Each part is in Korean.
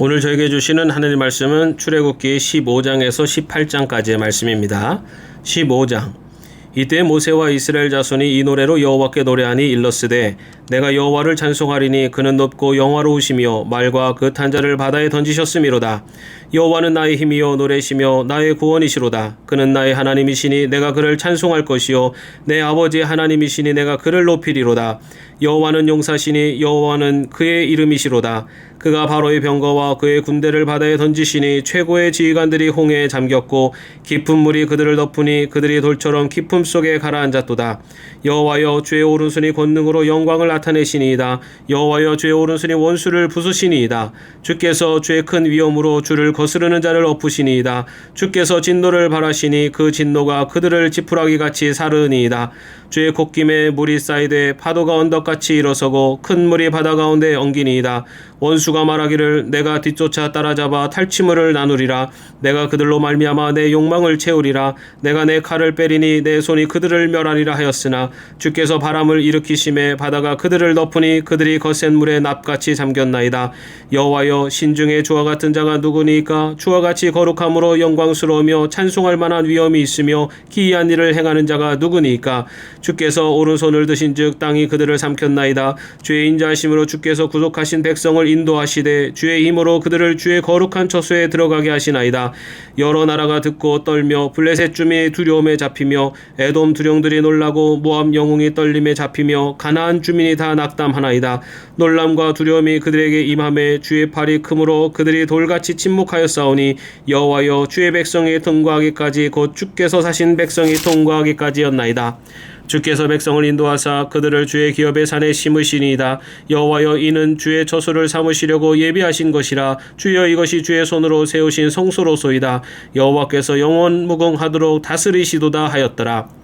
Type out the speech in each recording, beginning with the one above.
오늘 저에게 주시는 하나님 말씀은 출애굽기 15장에서 18장까지의 말씀입니다. 15장 이때 모세와 이스라엘 자손이 이 노래로 여호와께 노래하니 일러스되 내가 여호와를 찬송하리니 그는 높고 영화로우시며 말과 그 탄자를 바다에 던지셨음이로다. 여호와는 나의 힘이요 노래시며 나의 구원이시로다. 그는 나의 하나님이시니 내가 그를 찬송할 것이요 내 아버지의 하나님이시니 내가 그를 높이리로다. 여호와는 용사시니 여호와는 그의 이름이시로다. 그가 바로의 병거와 그의 군대를 바다에 던지시니 최고의 지휘관들이 홍해에 잠겼고 깊은 물이 그들을 덮으니 그들이 돌처럼 깊음 속에 가라앉았도다. 여호와여 주의 오른손이 권능으로 영광을 나타내시니이다. 여호와여 주의 오른손이 원수를 부수시니이다. 주께서 주의 큰 위엄으로 주를 거스르는 자를 엎으시니이다. 주께서 진노를 바라시니 그 진노가 그들을 지푸라기 같이 사르니이다. 주의 콧김에 물이 쌓이되 파도가 언덕같이 일어서고 큰 물이 바다 가운데 엉기니이다. 원수가 말하기를 내가 뒤쫓아 따라잡아 탈취물을 나누리라. 내가 그들로 말미암아 내 욕망을 채우리라. 내가 내 칼을 빼리니 내 손이 그들을 멸하리라 하였으나 주께서 바람을 일으키심에 바다가 그들을 덮으니 그들이 거센 물에 납같이 잠겼나이다. 여호와여 신중에 주와 같은 자가 누구니까 주와 같이 거룩함으로 영광스러우며 찬송할 만한 위엄이 있으며 기이한 일을 행하는 자가 누구니까 주께서 오른손을 드신즉 땅이 그들을 삼켰나이다. 주의 인자하심으로 주께서 구속하신 백성을 인도하시되 주의 힘으로 그들을 주의 거룩한 처소에 들어가게 하시나이다. 여러 나라가 듣고 떨며 블레셋 주민의 두려움에 잡히며 에돔 두령들이 놀라고 모압 영웅이 떨림에 잡히며 가나안 주민이 다 낙담하나이다. 놀람과 두려움이 그들에게 임함에 주의 팔이 크므로 그들이 돌같이 침묵하여 싸우니 여호와여 주의 백성이 통과하기까지 곧 주께서 사신 백성이 통과하기까지였나이다. 주께서 백성을 인도하사 그들을 주의 기업의 산에 심으시니이다. 여호와여 이는 주의 처소를 삼으시려고 예비하신 것이라 주여 이것이 주의 손으로 세우신 성소로소이다. 여호와께서 영원 무궁하도록 다스리시도다 하였더라.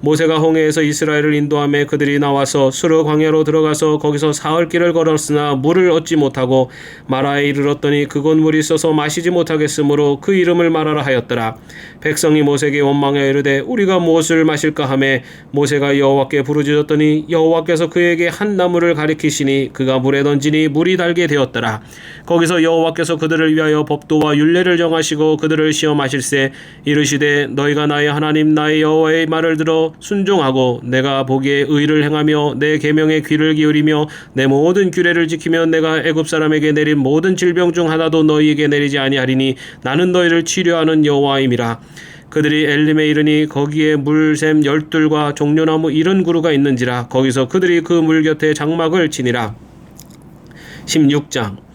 모세가 홍해에서 이스라엘을 인도함에 그들이 나와서 수르 광야로 들어가서 거기서 사흘 길을 걸었으나 물을 얻지 못하고 마라에 이르렀더니 그곳 물이 있어서 마시지 못하겠으므로 그 이름을 마라라 하였더라. 백성이 모세에게 원망하여 이르되 우리가 무엇을 마실까 하매 모세가 여호와께 부르짖었더니 여호와께서 그에게 한 나무를 가리키시니 그가 물에 던지니 물이 달게 되었더라. 거기서 여호와께서 그들을 위하여 법도와 율례를 정하시고 그들을 시험하실세 이르시되 너희가 나의 하나님 나의 여호와의 말을 들어 순종하고 내가 보기에 의를 행하며 내 계명에 귀를 기울이며 내 모든 규례를 지키며 내가 애굽 사람에게 내린 모든 질병 중 하나도 너희에게 내리지 아니하리니 나는 너희를 치료하는 여호와임이라. 그들이 엘림에 이르니 거기에 물샘 열둘과 종려나무 이런 구루가 있는지라. 거기서 그들이 그 물 곁에 장막을 치니라. 16장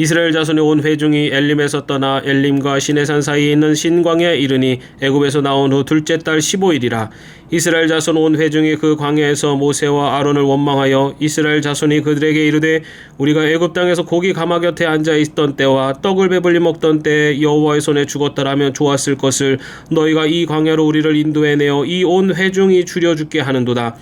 이스라엘 자손의 온 회중이 엘림에서 떠나 엘림과 시내산 사이에 있는 신광에 이르니 애굽에서 나온 후 둘째 달 15일이라. 이스라엘 자손 온 회중이 그 광야에서 모세와 아론을 원망하여 이스라엘 자손이 그들에게 이르되 우리가 애굽 땅에서 고기 가마 곁에 앉아 있던 때와 떡을 배불리 먹던 때에 여호와의 손에 죽었더라면 좋았을 것을 너희가 이 광야로 우리를 인도해 내어 이 온 회중이 줄여 죽게 하는도다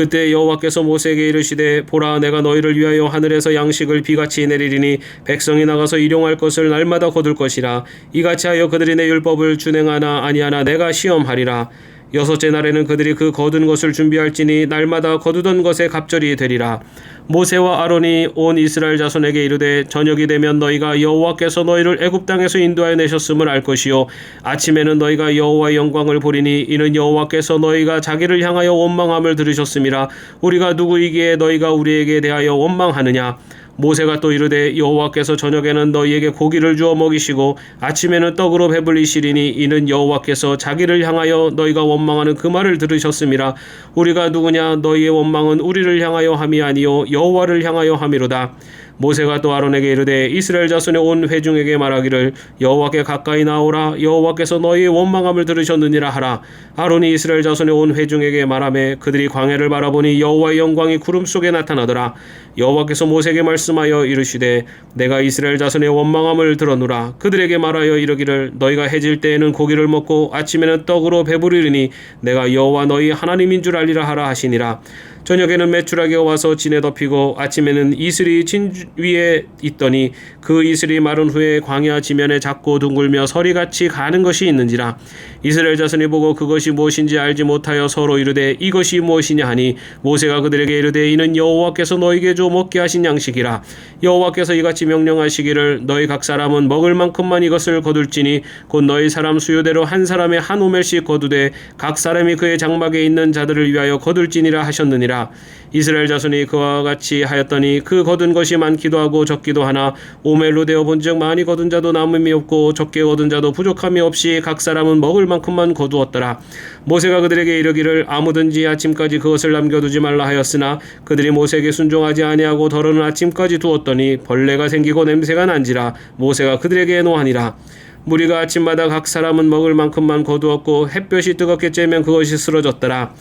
그때 여호와께서 모세에게 이르시되 보라 내가 너희를 위하여 하늘에서 양식을 비같이 내리리니 백성이 나가서 일용할 것을 날마다 거둘 것이라. 이같이 하여 그들이 내 율법을 준행하나 아니하나 내가 시험하리라 여섯째 날에는 그들이 그 거둔 것을 준비할지니 날마다 거두던 것에 갑절이 되리라. 모세와 아론이 온 이스라엘 자손에게 이르되 저녁이 되면 너희가 여호와께서 너희를 애굽 땅에서 인도하여 내셨음을 알 것이요. 아침에는 너희가 여호와의 영광을 보리니 이는 여호와께서 너희가 자기를 향하여 원망함을 들으셨음이라. 우리가 누구이기에 너희가 우리에게 대하여 원망하느냐 모세가 또 이르되 여호와께서 저녁에는 너희에게 고기를 주어 먹이시고 아침에는 떡으로 배불리시리니 이는 여호와께서 자기를 향하여 너희가 원망하는 그 말을 들으셨음이라 우리가 누구냐 너희의 원망은 우리를 향하여 함이 아니요 여호와를 향하여 함이로다 모세가 또 아론에게 이르되 이스라엘 자손의 온 회중에게 말하기를 여호와께 가까이 나오라. 여호와께서 너희의 원망함을 들으셨느니라 하라. 아론이 이스라엘 자손의 온 회중에게 말하매 그들이 광야를 바라보니 여호와의 영광이 구름 속에 나타나더라. 여호와께서 모세에게 말씀하여 이르시되 내가 이스라엘 자손의 원망함을 들었노라. 그들에게 말하여 이르기를 너희가 해질 때에는 고기를 먹고 아침에는 떡으로 배부르리니 내가 여호와 너희 하나님인 줄 알리라 하라 하시니라 저녁에는 메추라기가 와서 진에 덮이고 아침에는 이슬이 진 위에 있더니 그 이슬이 마른 후에 광야 지면에 작고 둥글며 서리같이 가는 것이 있는지라. 이스라엘 자손이 보고 그것이 무엇인지 알지 못하여 서로 이르되 이것이 무엇이냐 하니 모세가 그들에게 이르되 이는 여호와께서 너희에게 줘 먹게 하신 양식이라. 여호와께서 이같이 명령하시기를 너희 각 사람은 먹을 만큼만 이것을 거둘지니 곧 너희 사람 수요대로 한 사람에 한 오멜씩 거두되 각 사람이 그의 장막에 있는 자들을 위하여 거둘지니라 하셨느 니라 이스라엘 자손이 그와 같이 하였더니 그 거둔 것이 많기도 하고 적기도 하나 오멜로 되어 본즉 많이 거둔 자도 남음이 없고 적게 거둔 자도 부족함이 없이 각 사람은 먹을 만큼만 거두었더라. 모세가 그들에게 이르기를 아무든지 아침까지 그것을 남겨두지 말라 하였으나 그들이 모세에게 순종하지 아니하고 더러는 아침까지 두었더니 벌레가 생기고 냄새가 난지라 모세가 그들에게 노하니라. 무리가 아침마다 각 사람은 먹을 만큼만 거두었고 햇볕이 뜨겁게 쬐면 그것이 쓰러졌더라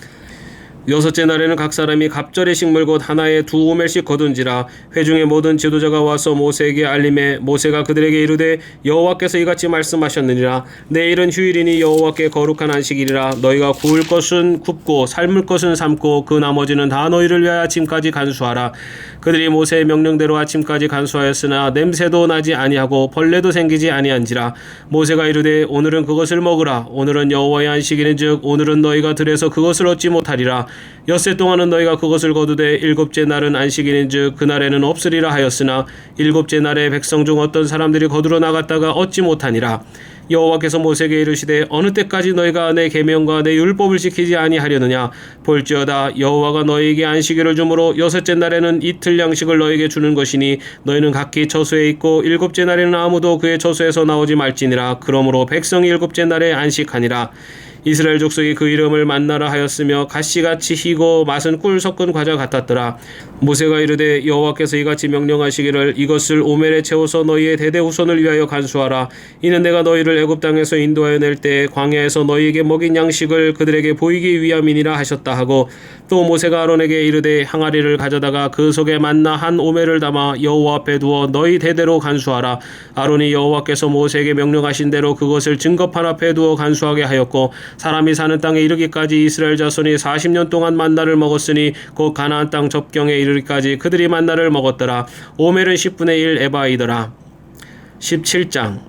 여섯째 날에는 각 사람이 갑절의 식물 곧 하나에 두 오멜씩 거둔지라 회중의 모든 지도자가 와서 모세에게 알림해 모세가 그들에게 이르되 여호와께서 이같이 말씀하셨느니라. 내일은 휴일이니 여호와께 거룩한 안식일이라. 너희가 구울 것은 굽고 삶을 것은 삶고 그 나머지는 다 너희를 위하여 아침까지 간수하라. 그들이 모세의 명령대로 아침까지 간수하였으나 냄새도 나지 아니하고 벌레도 생기지 아니한지라. 모세가 이르되 오늘은 그것을 먹으라. 오늘은 여호와의 안식일인즉 오늘은 너희가 들에서 그것을 얻지 못하리라 엿새 동안은 너희가 그것을 거두되 일곱째 날은 안식일인즉 그날에는 없으리라 하였으나 일곱째 날에 백성 중 어떤 사람들이 거두러 나갔다가 얻지 못하니라. 여호와께서 모세에게 이르시되 어느 때까지 너희가 내 계명과 내 율법을 지키지 아니하려느냐? 볼지어다 여호와가 너희에게 안식일을 주므로 여섯째 날에는 이틀 양식을 너희에게 주는 것이니 너희는 각기 처소에 있고 일곱째 날에는 아무도 그의 처소에서 나오지 말지니라. 그러므로 백성이 일곱째 날에 안식하니라 이스라엘 족속이 그 이름을 만나라 하였으며 가시같이 희고 맛은 꿀 섞은 과자 같았더라. 모세가 이르되 여호와께서 이같이 명령하시기를 이것을 오멜에 채워서 너희의 대대 후손을 위하여 간수하라. 이는 내가 너희를 애굽 땅에서 인도하여 낼 때 광야에서 너희에게 먹인 양식을 그들에게 보이기 위함이니라 하셨다 하고 또 모세가 아론에게 이르되 항아리를 가져다가 그 속에 만나 한 오멜을 담아 여호와 앞에 두어 너희 대대로 간수하라. 아론이 여호와께서 모세에게 명령하신 대로 그것을 증거판 앞에 두어 간수하게 하였고 사람이 사는 땅에 이르기까지 이스라엘 자손이 40년 동안 만나를 먹었으니 곧 가나안 땅 접경에 이르기까지 그들이 만나를 먹었더라. 오멜은 10분의 1 에바이더라. 17장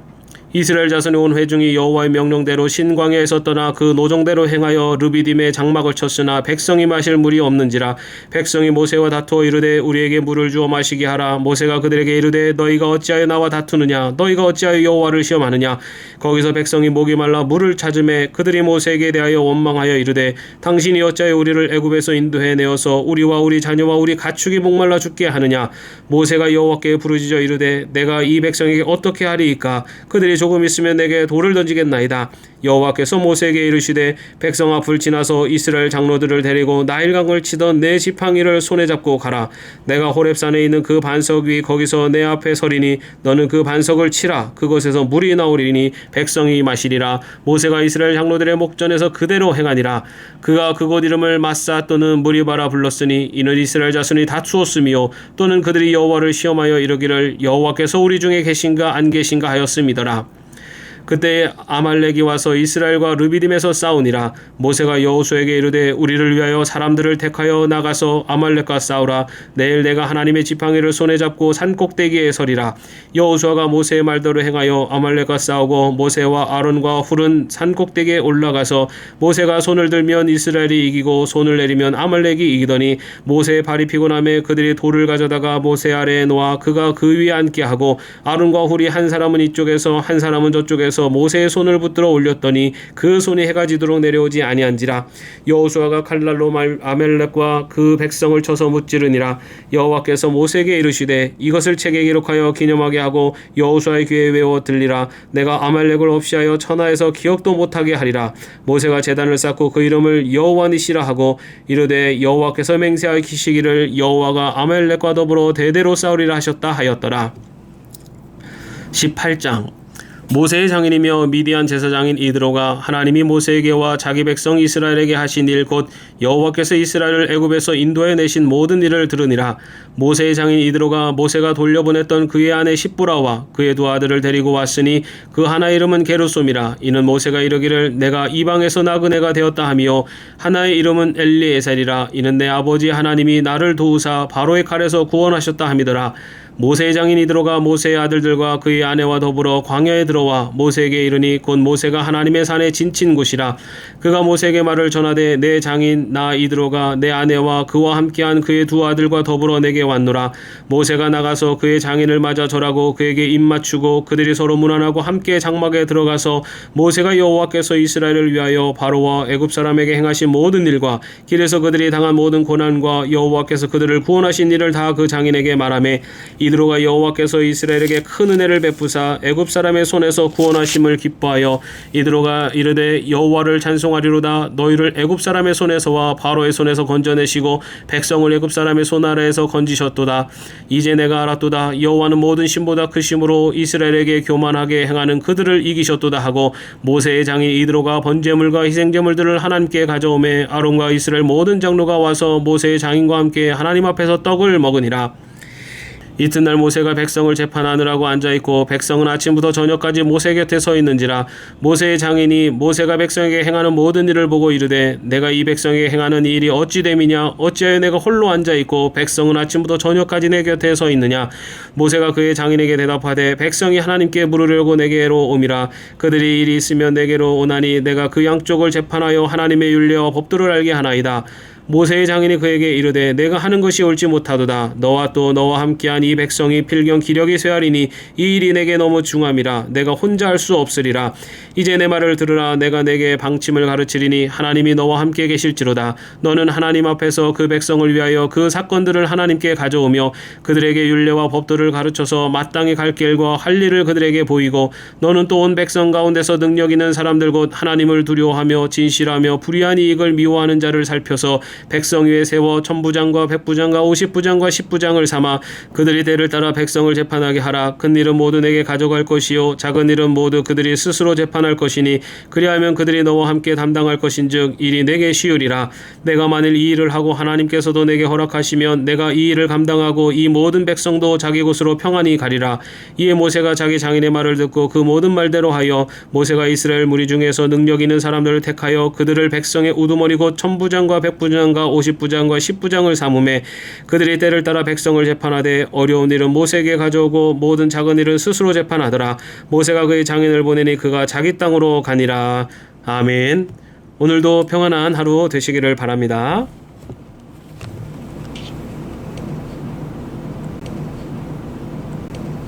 이스라엘 자손의 온 회중이 여호와의 명령대로 신광야에서 떠나 그 노정대로 행하여 르비딤에 장막을 쳤으나 백성이 마실 물이 없는지라 백성이 모세와 다투어 이르되 우리에게 물을 주어 마시게 하라. 모세가 그들에게 이르되 너희가 어찌하여 나와 다투느냐? 너희가 어찌하여 여호와를 시험하느냐? 거기서 백성이 목이 말라 물을 찾음에 그들이 모세에게 대하여 원망하여 이르되 당신이 어찌하여 우리를 애굽에서 인도해 내어서 우리와 우리 자녀와 우리 가축이 목말라 죽게 하느냐? 모세가 여호와께 부르짖어 이르되 내가 이 백성에게 어떻게 하리이까? 그들이 조금 있으면 내게 돌을 던지겠나이다. 여호와께서 모세에게 이르시되 백성 앞을 지나서 이스라엘 장로들을 데리고 나일강을 치던 내 지팡이를 손에 잡고 가라. 내가 호렙산에 있는 그 반석 위 거기서 내 앞에 서리니 너는 그 반석을 치라. 그곳에서 물이 나오리니 백성이 마시리라. 모세가 이스라엘 장로들의 목전에서 그대로 행하니라. 그가 그곳 이름을 마사 또는 무리바라 불렀으니 이는 이스라엘 자손이 다투었으며 또는 그들이 여호와를 시험하여 이르기를 여호와께서 우리 중에 계신가 안 계신가 하였음이더라. 그때 아말렉이 와서 이스라엘과 르비딤에서 싸우니라. 모세가 여호수에게 이르되 우리를 위하여 사람들을 택하여 나가서 아말렉과 싸우라. 내일 내가 하나님의 지팡이를 손에 잡고 산 꼭대기에 서리라. 여호수아가 모세의 말대로 행하여 아말렉과 싸우고 모세와 아론과 훌은 산 꼭대기에 올라가서 모세가 손을 들면 이스라엘이 이기고 손을 내리면 아말렉이 이기더니 모세의 발이 피곤함에 그들이 돌을 가져다가 모세 아래에 놓아 그가 그 위에 앉게 하고 아론과 훌이 한 사람은 이쪽에서 한 사람은 저쪽에서 여호와께서 모세의 손을 붙들어 올렸더니 그 손이 해가 지도록 내려오지 아니한지라 여호수아가 칼날로 말- 아멜렉과 그 백성을 쳐서 무찌르니라 여호와께서 모세에게 이르시되 이것을 책에 기록하여 기념하게 하고 여호수아의 귀에 외워 들리라 내가 아말렉을 없이하여 천하에서 기억도 못하게 하리라 모세가 제단을 쌓고 그 이름을 여호와 니시라 하고 이르되 여호와께서 맹세하시기를 여호와가 아말렉과 더불어 대대로 싸우리라 하셨다 하였더라. 18장 모세의 장인이며 미디안 제사장인 이드로가 하나님이 모세에게와 자기 백성 이스라엘에게 하신 일 곧 여호와께서 이스라엘을 애굽에서 인도해 내신 모든 일을 들으니라. 모세의 장인 이드로가 모세가 돌려보냈던 그의 아내 십부라와 그의 두 아들을 데리고 왔으니 그 하나의 이름은 게르솜이라. 이는 모세가 이르기를 내가 이방에서 애가 되었다 하며 하나의 이름은 엘리에셀이라. 이는 내 아버지 하나님이 나를 도우사 바로의 칼에서 구원하셨다 함이더라 모세의 장인 이드로가 모세의 아들들과 그의 아내와 더불어 광야에 들어와 모세에게 이르니 곧 모세가 하나님의 산에 진친 곳이라. 그가 모세에게 말을 전하되 내 장인 나 이드로가 내 아내와 그와 함께한 그의 두 아들과 더불어 내게 왔노라. 모세가 나가서 그의 장인을 맞아 절하고 그에게 입 맞추고 그들이 서로 문안하고 함께 장막에 들어가서 모세가 여호와께서 이스라엘을 위하여 바로와 애굽 사람에게 행하신 모든 일과 길에서 그들이 당한 모든 고난과 여호와께서 그들을 구원하신 일을 다 그 장인에게 말하매. 이 드로가 여호와께서 이스라엘에게 큰 은혜를 베푸사 애굽 사람의 손에서 구원하심을 기뻐하여 이드로가 이르되 여호와를 찬송하리로다. 너희를 애굽 사람의 손에서와 바로의 손에서 건져내시고 백성을 애굽 사람의 손 아래에서 건지셨도다. 이제 내가 알았도다. 여호와는 모든 신보다 크심으로 이스라엘에게 교만하게 행하는 그들을 이기셨도다 하고 모세의 장인 이드로가 번제물과 희생제물들을 하나님께 가져오매 아론과 이스라엘 모든 장로가 와서 모세의 장인과 함께 하나님 앞에서 떡을 먹으니라 이튿날 모세가 백성을 재판하느라고 앉아 있고 백성은 아침부터 저녁까지 모세 곁에 서 있는지라 모세의 장인이 모세가 백성에게 행하는 모든 일을 보고 이르되 내가 이 백성에게 행하는 이 일이 어찌 됨이냐? 어찌하여 내가 홀로 앉아 있고 백성은 아침부터 저녁까지 내 곁에 서 있느냐? 모세가 그의 장인에게 대답하되 백성이 하나님께 물으려고 내게로 옴이라. 그들이 일이 있으면 내게로 오나니 내가 그 양쪽을 재판하여 하나님의 윤례와 법도를 알게 하나이다 모세의 장인이 그에게 이르되 내가 하는 것이 옳지 못하도다. 너와 또 너와 함께한 이 백성이 필경 기력이 쇠하리니 이 일이 내게 너무 중함이라. 내가 혼자 할 수 없으리라. 이제 내 말을 들으라. 내가 내게 방침을 가르치리니 하나님이 너와 함께 계실지로다. 너는 하나님 앞에서 그 백성을 위하여 그 사건들을 하나님께 가져오며 그들에게 윤례와 법도를 가르쳐서 마땅히 갈 길과 할 일을 그들에게 보이고 너는 또 온 백성 가운데서 능력 있는 사람들 곧 하나님을 두려워하며 진실하며 불의한 이익을 미워하는 자를 살펴서 백성 위에 세워 천부장과 백부장과 오십부장과 십부장을 삼아 그들이 대를 따라 백성을 재판하게 하라. 큰 일은 모두 내게 가져갈 것이요 작은 일은 모두 그들이 스스로 재판할 것이니 그리하면 그들이 너와 함께 담당할 것인즉 일이 내게 쉬우리라. 내가 만일 이 일을 하고 하나님께서도 내게 허락하시면 내가 이 일을 감당하고 이 모든 백성도 자기 곳으로 평안히 가리라. 이에 모세가 자기 장인의 말을 듣고 그 모든 말대로 하여 모세가 이스라엘 무리 중에서 능력 있는 사람들을 택하여 그들을 백성의 우두머리 곧 천부장과 백부장 과 오십부장과 십부장을 삼음해 그들이 때를 따라 백성을 재판하되 어려운 일은 모세에게 가져오고 모든 작은 일은 스스로 재판하더라. 모세가 그의 장인을 보내니 그가 자기 땅으로 가니라. 아멘. 오늘도 평안한 하루 되시기를 바랍니다.